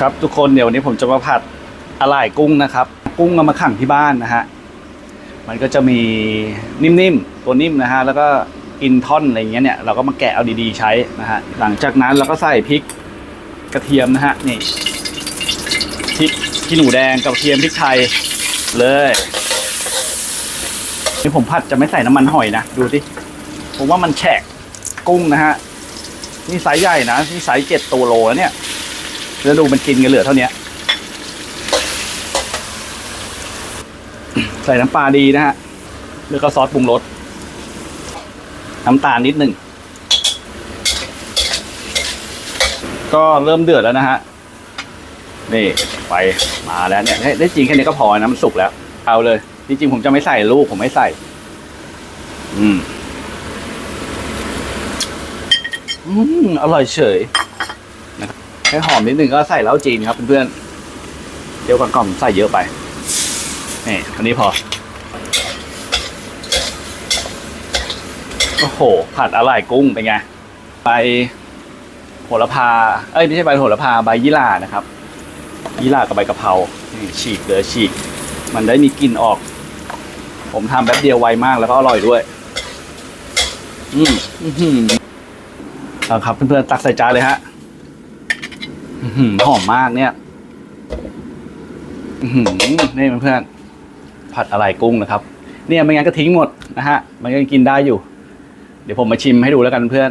ครับทุกคนเดี๋ยววันนี้ผมจะมาผัดอะไหล่กุ้งนะครับ กุ้งเอามาขังที่บ้านนะฮะมันก็จะมีนิ่มๆตัวนิ่มนะฮะแล้วก็กินท่อนอะไรเงี้ยเนี่ยเราก็มาแกะเอาดีๆใช้นะฮะหลังจากนั้นเราก็ใส่พริกกระเทียมนะฮะนี่พริกขี้หนูแดงกระเทียมพริกไทยเลยนี่ผมผัดจะไม่ใส่น้ำมันหอยนะดูสิผมว่ามันแฉกกุ้งนะฮะนี่ไซส์ใหญ่นะนี่ไซส์เจ็ดตัวโลแล้วเนี่ย แล้วดูมันกินกันเหลือเท่านี้ใส่น้ำปลาดีนะฮะ แล้วก็ซอสปรุงรส น้ำตาลนิดหนึ่ง ก็เริ่มเดือดแล้วนะฮะ นี่ไฟมาแล้วเนี่ยได้ได้จริงแค่นี้ก็พอนะมันสุกแล้ว เอาเลย จริงๆผมจะไม่ใส่ลูกผมไม่ใส่ อืม อืม อร่อยเฉย ให้หอมนิดนึงก็ใส่เหล้าจีนครับเพื่อนๆเดี๋ยวก่อนๆใส่เยอะไปนี่อันนี้พอโอ้โหผัดอะไหล่กุ้งเป็นไงใบโหระพาเอ้ยไม่ใช่ใบโหระพาใบยี่หร่านะครับยี่หร่ากับใบกะเพรานี่ฉีกเลยฉีก มันได้มีกลิ่นออก ผมทำแป๊บเดียวไวมากแล้วก็อร่อยด้วย อืมอือหือเอาครับเพื่อนๆตักใส่จานเลยฮะ อื้อหือหอมมากเนี่ย อื้อหือนี่เพื่อนๆผัดอะไรกุ้งนะครับ เนี่ยไม่งั้นก็ทิ้งหมดนะฮะ มันก็ยังกินได้อยู่ เดี๋ยวผมมาชิมให้ดูแล้วกันเพื่อน